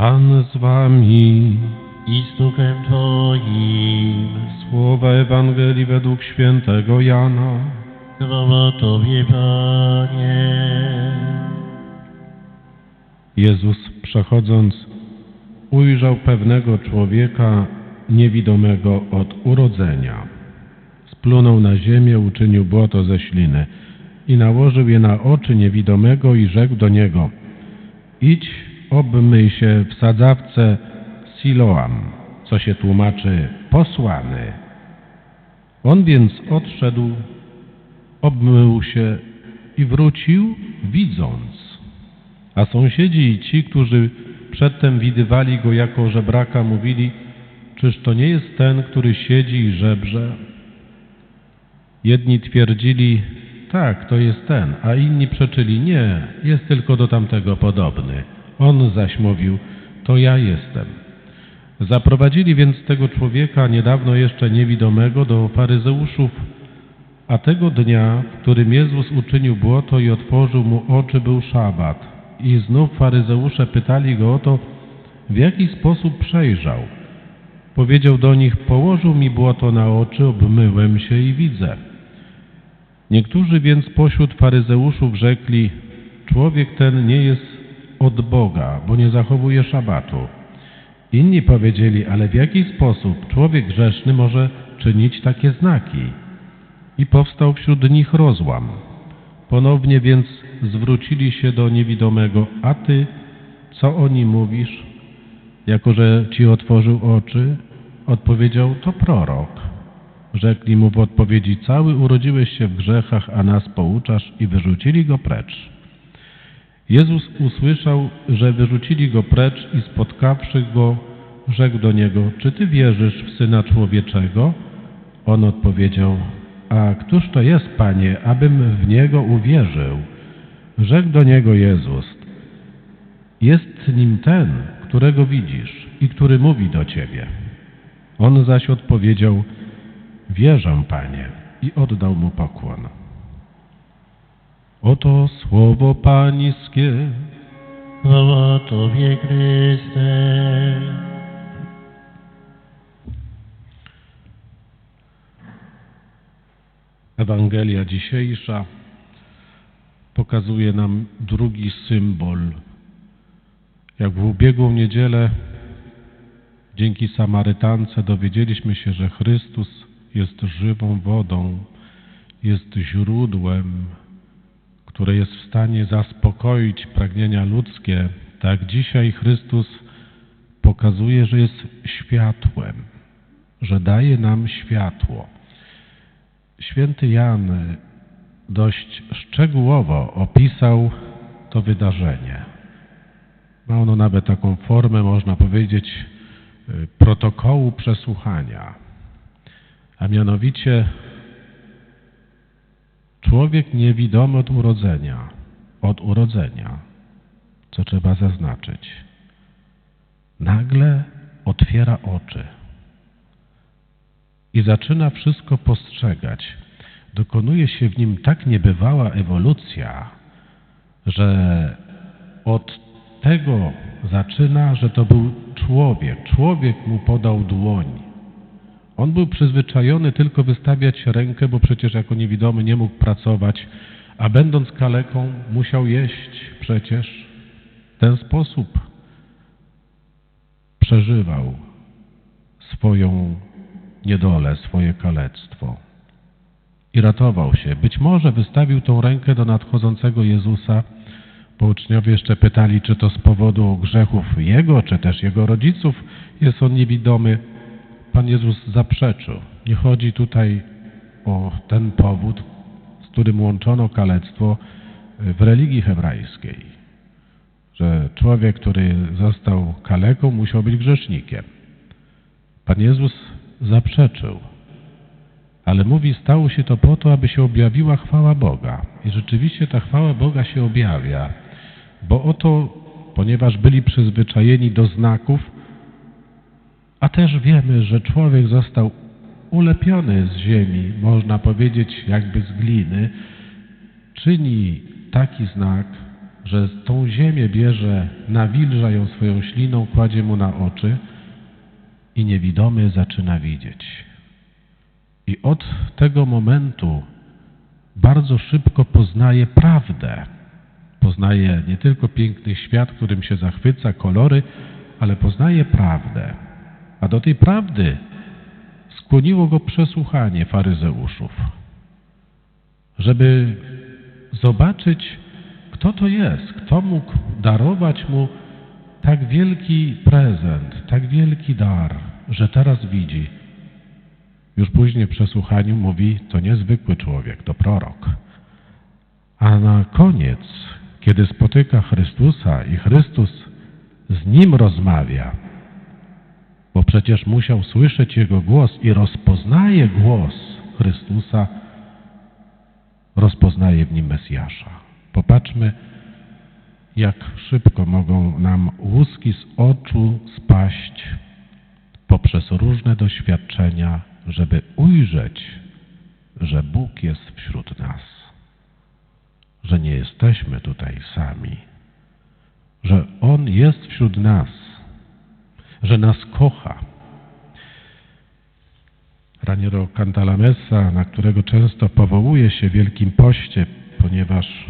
Pan z wami. i z duchem Twoim. Słowa Ewangelii według świętego Jana. Chwała Tobie, Panie. Jezus przechodząc ujrzał pewnego człowieka niewidomego od urodzenia. Splunął na ziemię, uczynił błoto ze śliny i nałożył je na oczy niewidomego i rzekł do niego Idź, obmyj się w sadzawce Siloam, co się tłumaczy posłany. On więc odszedł, obmył się i wrócił, widząc. A sąsiedzi i ci, którzy przedtem widywali go jako żebraka, mówili, czyż to nie jest ten, który siedzi i żebrze? Jedni twierdzili, tak, to jest ten, a inni przeczyli, nie, jest tylko do tamtego podobny. On zaś mówił, to ja jestem. Zaprowadzili więc tego człowieka, niedawno jeszcze niewidomego, do faryzeuszów, a tego dnia, w którym Jezus uczynił błoto i otworzył mu oczy, był szabat. I znów faryzeusze pytali go o to, w jaki sposób przejrzał. Powiedział do nich, położył mi błoto na oczy, obmyłem się i widzę. Niektórzy więc pośród faryzeuszów rzekli, człowiek ten nie jest od Boga, bo nie zachowuje szabatu. Inni powiedzieli, ale w jaki sposób człowiek grzeszny może czynić takie znaki? I powstał wśród nich rozłam. Ponownie więc zwrócili się do niewidomego, a ty, co o nim mówisz? Jako, że ci otworzył oczy, odpowiedział, to prorok. Rzekli mu w odpowiedzi, cały urodziłeś się w grzechach, a nas pouczasz i wyrzucili go precz. Jezus usłyszał, że wyrzucili go precz i spotkawszy go, rzekł do niego, czy ty wierzysz w Syna Człowieczego? On odpowiedział, a któż to jest, Panie, abym w Niego uwierzył? Rzekł do niego Jezus, jest nim ten, którego widzisz i który mówi do ciebie. On zaś odpowiedział, wierzę, Panie, i oddał mu pokłon. Oto słowo Pańskie. Chwała Tobie, Chryste. Ewangelia dzisiejsza pokazuje nam drugi symbol. Jak w ubiegłą niedzielę dzięki Samarytance dowiedzieliśmy się, że Chrystus jest żywą wodą, jest źródłem, które jest w stanie zaspokoić pragnienia ludzkie, tak dzisiaj Chrystus pokazuje, że jest światłem, że daje nam światło. Święty Jan dość szczegółowo opisał to wydarzenie. Ma ono nawet taką formę, można powiedzieć, y, protokołu przesłuchania. A mianowicie człowiek niewidomy od urodzenia, od urodzenia, co trzeba zaznaczyć, nagle otwiera oczy i zaczyna wszystko postrzegać. Dokonuje się w nim tak niebywała ewolucja, że od tego zaczyna, że to był człowiek. Człowiek mu podał dłoń. On był przyzwyczajony tylko wystawiać rękę, bo przecież jako niewidomy nie mógł pracować, a będąc kaleką musiał jeść przecież. W ten sposób przeżywał swoją niedolę, swoje kalectwo. I ratował się. Być może wystawił tą rękę do nadchodzącego Jezusa, bo uczniowie jeszcze pytali, czy to z powodu grzechów Jego, czy też Jego rodziców jest on niewidomy. Pan Jezus zaprzeczył. Nie chodzi tutaj o ten powód, z którym łączono kalectwo w religii hebrajskiej. Że człowiek, który został kaleką, musiał być grzesznikiem. Pan Jezus zaprzeczył. Ale mówi, stało się to po to, aby się objawiła chwała Boga. I rzeczywiście ta chwała Boga się objawia, bo oto, ponieważ byli przyzwyczajeni do znaków, a też wiemy, że człowiek został ulepiony z ziemi, można powiedzieć jakby z gliny, czyni taki znak, że tą ziemię bierze, nawilża ją swoją śliną, kładzie mu na oczy i niewidomy zaczyna widzieć. I od tego momentu bardzo szybko poznaje prawdę. Poznaje nie tylko piękny świat, którym się zachwyca, kolory, ale poznaje prawdę. A do tej prawdy skłoniło go przesłuchanie faryzeuszów, żeby zobaczyć, kto to jest, kto mógł darować mu tak wielki prezent, tak wielki dar, że teraz widzi. Już później w przesłuchaniu mówi, to niezwykły człowiek, to prorok. A na koniec, kiedy spotyka Chrystusa i Chrystus z nim rozmawia, bo przecież musiał słyszeć Jego głos i rozpoznaje głos Chrystusa, rozpoznaje w nim Mesjasza. Popatrzmy, jak szybko mogą nam łuski z oczu spaść poprzez różne doświadczenia, żeby ujrzeć, że Bóg jest wśród nas, że nie jesteśmy tutaj sami, że On jest wśród nas, że nas kocha. Raniero Cantalamessa, na którego często powołuje się w Wielkim Poście, ponieważ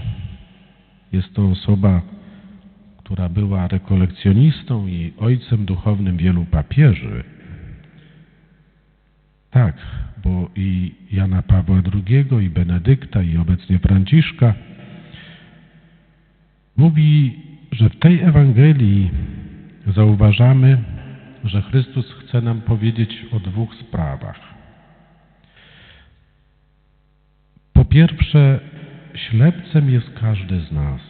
jest to osoba, która była rekolekcjonistą i ojcem duchownym wielu papieży. Tak, bo i Jana Pawła II, i Benedykta, i obecnie Franciszka mówi, że w tej Ewangelii zauważamy, że Chrystus chce nam powiedzieć o dwóch sprawach. Po pierwsze, ślepcem jest każdy z nas.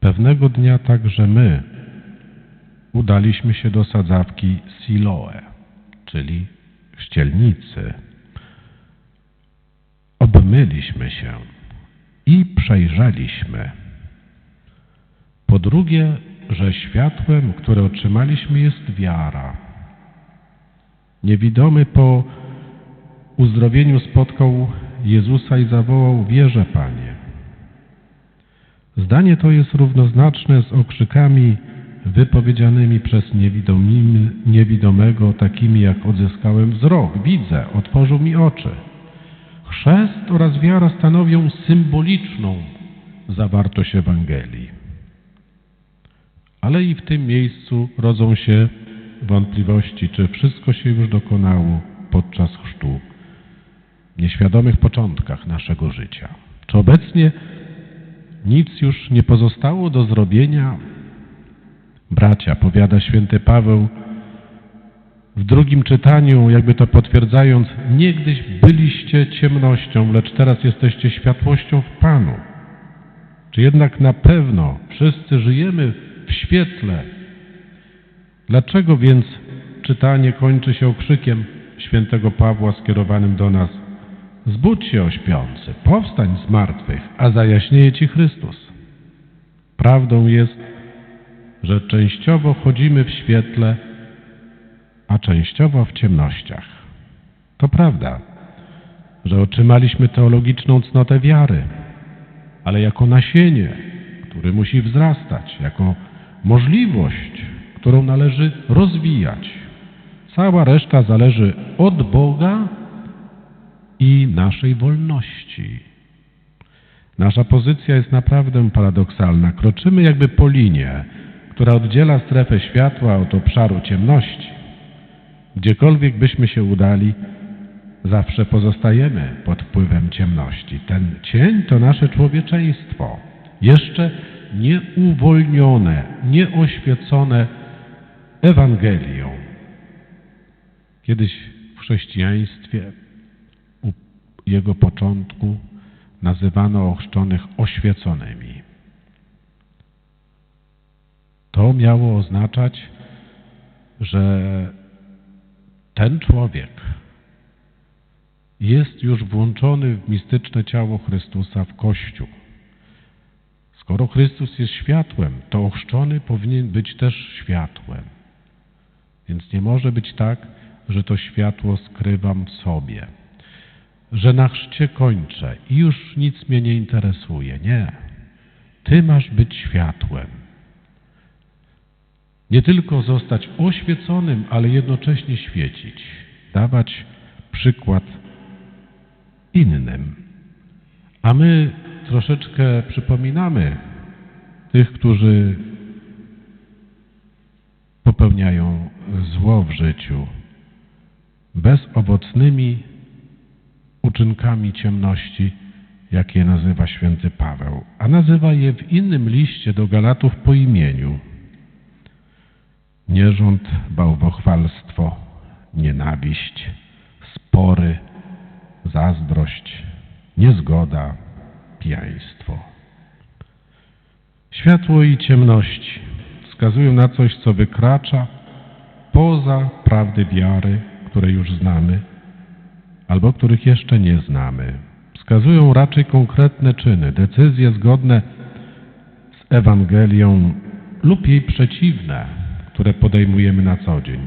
Pewnego dnia także my udaliśmy się do sadzawki Siloe, czyli ścielnicy. Obmyliśmy się i przejrzeliśmy. Po drugie, że światłem, które otrzymaliśmy, jest wiara. Niewidomy po uzdrowieniu spotkał Jezusa i zawołał: Wierzę, Panie. Zdanie to jest równoznaczne z okrzykami wypowiedzianymi przez niewidomego, takimi jak odzyskałem wzrok, widzę, otworzył mi oczy. Chrzest oraz wiara stanowią symboliczną zawartość Ewangelii. Ale i w tym miejscu rodzą się wątpliwości, czy wszystko się już dokonało podczas chrztu, nieświadomych początkach naszego życia. Czy obecnie nic już nie pozostało do zrobienia? Bracia, powiada święty Paweł w drugim czytaniu, jakby to potwierdzając, niegdyś byliście ciemnością, lecz teraz jesteście światłością w Panu. Czy jednak na pewno wszyscy żyjemy w świetle? Dlaczego więc czytanie kończy się okrzykiem świętego Pawła skierowanym do nas? Zbudź się, o śpiący, powstań z martwych, a zajaśnieje Ci Chrystus. Prawdą jest, że częściowo chodzimy w świetle, a częściowo w ciemnościach. To prawda, że otrzymaliśmy teologiczną cnotę wiary, ale jako nasienie, które musi wzrastać, jako możliwość, którą należy rozwijać. Cała reszta zależy od Boga i naszej wolności. Nasza pozycja jest naprawdę paradoksalna. Kroczymy jakby po linie, która oddziela strefę światła od obszaru ciemności. Gdziekolwiek byśmy się udali, zawsze pozostajemy pod wpływem ciemności. Ten cień to nasze człowieczeństwo, jeszcze nieuwolnione, nieoświecone Ewangelią. Kiedyś w chrześcijaństwie u jego początku nazywano ochrzczonych oświeconymi. To miało oznaczać, że ten człowiek jest już włączony w mistyczne ciało Chrystusa w Kościół. Skoro Chrystus jest światłem, to ochrzczony powinien być też światłem. Więc nie może być tak, że to światło skrywam w sobie, że na chrzcie kończę i już nic mnie nie interesuje. Nie. Ty masz być światłem. Nie tylko zostać oświeconym, ale jednocześnie świecić, dawać przykład innym. A my troszeczkę przypominamy tych, którzy popełniają zło w życiu bezowocnymi uczynkami ciemności, jak je nazywa święty Paweł, a nazywa je w innym liście do Galatów po imieniu. Nierząd, bałwochwalstwo, nienawiść, spory, zazdrość, niezgoda, Światło i ciemności wskazują na coś, co wykracza poza prawdy wiary, które już znamy, albo których jeszcze nie znamy. Wskazują raczej konkretne czyny, decyzje zgodne z Ewangelią lub jej przeciwne, które podejmujemy na co dzień.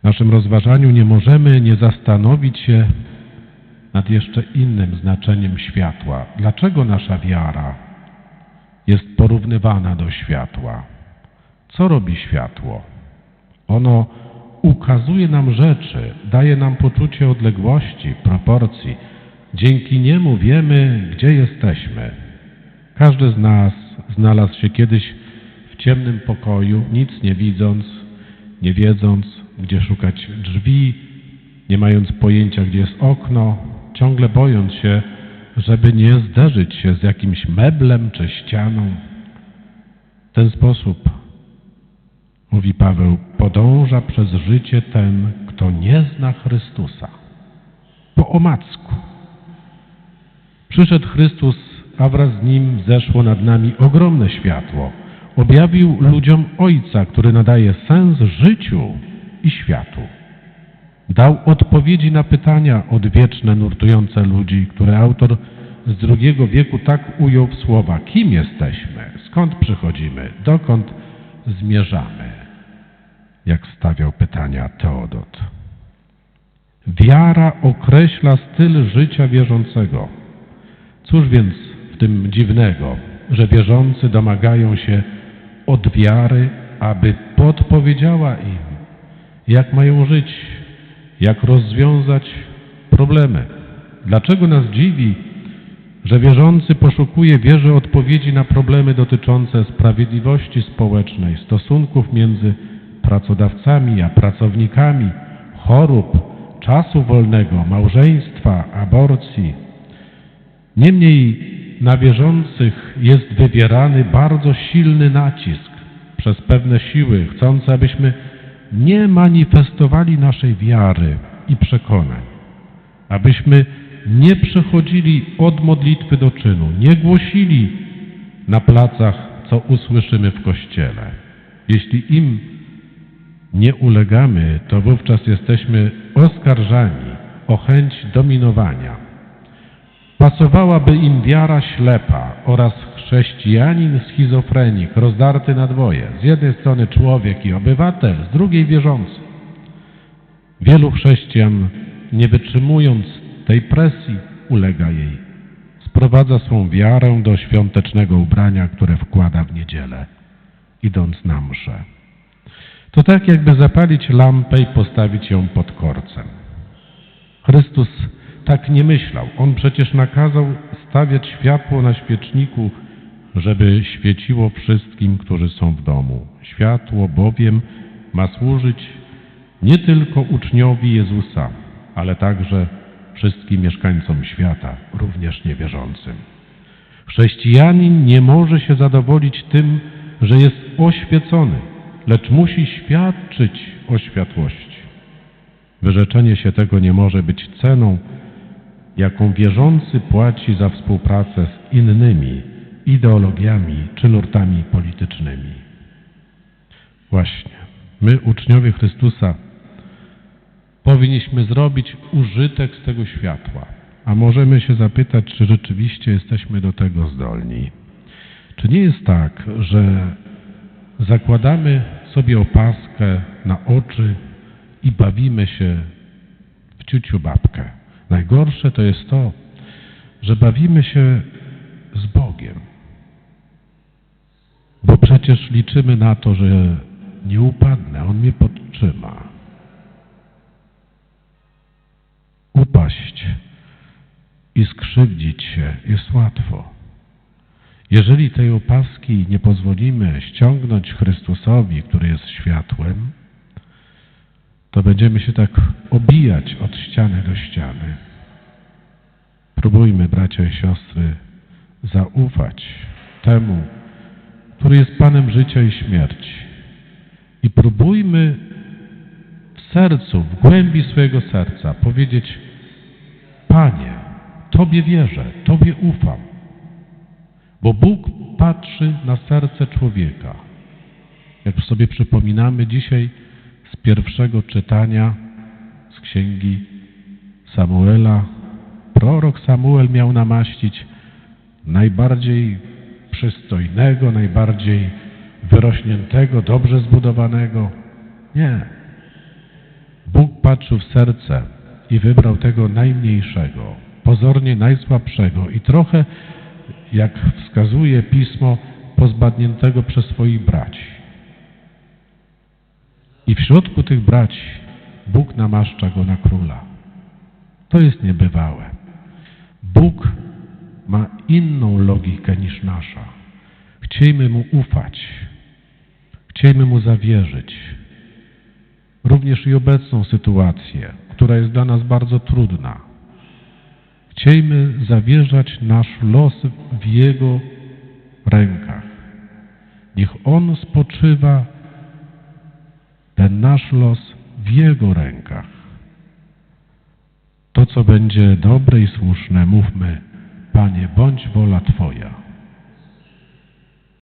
W naszym rozważaniu nie możemy nie zastanowić się nad jeszcze innym znaczeniem światła. Dlaczego nasza wiara jest porównywana do światła? Co robi światło? Ono ukazuje nam rzeczy, daje nam poczucie odległości, proporcji. Dzięki niemu wiemy, gdzie jesteśmy. Każdy z nas znalazł się kiedyś w ciemnym pokoju, nic nie widząc, nie wiedząc, gdzie szukać drzwi, nie mając pojęcia, gdzie jest okno, ciągle bojąc się, żeby nie zderzyć się z jakimś meblem czy ścianą. W ten sposób mówi Paweł, podąża przez życie ten, kto nie zna Chrystusa. Po omacku. Przyszedł Chrystus, a wraz z Nim zeszło nad nami ogromne światło. Objawił ludziom Ojca, który nadaje sens życiu i światu. Dał odpowiedzi na pytania odwieczne, nurtujące ludzi, które autor z II wieku tak ujął w słowa kim jesteśmy, skąd przychodzimy, dokąd zmierzamy, jak stawiał pytania Teodot. Wiara określa styl życia wierzącego. Cóż więc w tym dziwnego, że wierzący domagają się od wiary, aby podpowiedziała im, jak mają żyć, jak rozwiązać problemy. Dlaczego nas dziwi, że wierzący poszukuje wierze odpowiedzi na problemy dotyczące sprawiedliwości społecznej, stosunków między pracodawcami a pracownikami, chorób, czasu wolnego, małżeństwa, aborcji. Niemniej na wierzących jest wywierany bardzo silny nacisk przez pewne siły, chcące, abyśmy nie manifestowali naszej wiary i przekonań, abyśmy nie przechodzili od modlitwy do czynu, nie głosili na placach, co usłyszymy w kościele. Jeśli im nie ulegamy, to wówczas jesteśmy oskarżani o chęć dominowania. Pasowałaby im wiara ślepa oraz chrześcijanin schizofrenik, rozdarty na dwoje. Z jednej strony człowiek i obywatel, z drugiej wierzący. Wielu chrześcijan, nie wytrzymując tej presji, ulega jej. Sprowadza swą wiarę do świątecznego ubrania, które wkłada w niedzielę, idąc na mszę. To tak jakby zapalić lampę i postawić ją pod korcem. Chrystus tak nie myślał. On przecież nakazał stawiać światło na świeczniku, żeby świeciło wszystkim, którzy są w domu. Światło bowiem ma służyć nie tylko uczniowi Jezusa, ale także wszystkim mieszkańcom świata, również niewierzącym. Chrześcijanin nie może się zadowolić tym, że jest oświecony, lecz musi świadczyć o światłości. Wyrzeczenie się tego nie może być ceną, jaką wierzący płaci za współpracę z innymi ideologiami czy nurtami politycznymi. Właśnie, my, uczniowie Chrystusa, powinniśmy zrobić użytek z tego światła. A możemy się zapytać, czy rzeczywiście jesteśmy do tego zdolni. Czy nie jest tak, że zakładamy sobie opaskę na oczy i bawimy się w ciuciu babkę? Najgorsze to jest to, że bawimy się z Bogiem. Bo przecież liczymy na to, że nie upadnę, On mnie podtrzyma. Upaść i skrzywdzić się jest łatwo. Jeżeli tej opaski nie pozwolimy ściągnąć Chrystusowi, który jest światłem, to będziemy się tak obijać od ściany do ściany. Próbujmy, bracia i siostry, zaufać temu, który jest Panem życia i śmierci. I próbujmy w sercu, w głębi swojego serca powiedzieć: Panie, Tobie wierzę, Tobie ufam. Bo Bóg patrzy na serce człowieka. Jak sobie przypominamy dzisiaj z pierwszego czytania z księgi Samuela, prorok Samuel miał namaścić najbardziej przystojnego, najbardziej wyrośniętego, dobrze zbudowanego. Nie. Bóg patrzył w serce i wybrał tego najmniejszego, pozornie najsłabszego i trochę, jak wskazuje pismo, pozbadniętego przez swoich braci. I w środku tych braci Bóg namaszcza go na króla. To jest niebywałe. Bóg ma inną logikę niż nasza. Chciejmy Mu ufać. Chciejmy Mu zawierzyć. Również i obecną sytuację, która jest dla nas bardzo trudna. Chciejmy zawierzać nasz los w Jego rękach. Niech On spoczywa, ten nasz los w Jego rękach. To, co będzie dobre i słuszne, mówmy, Panie, bądź wola Twoja.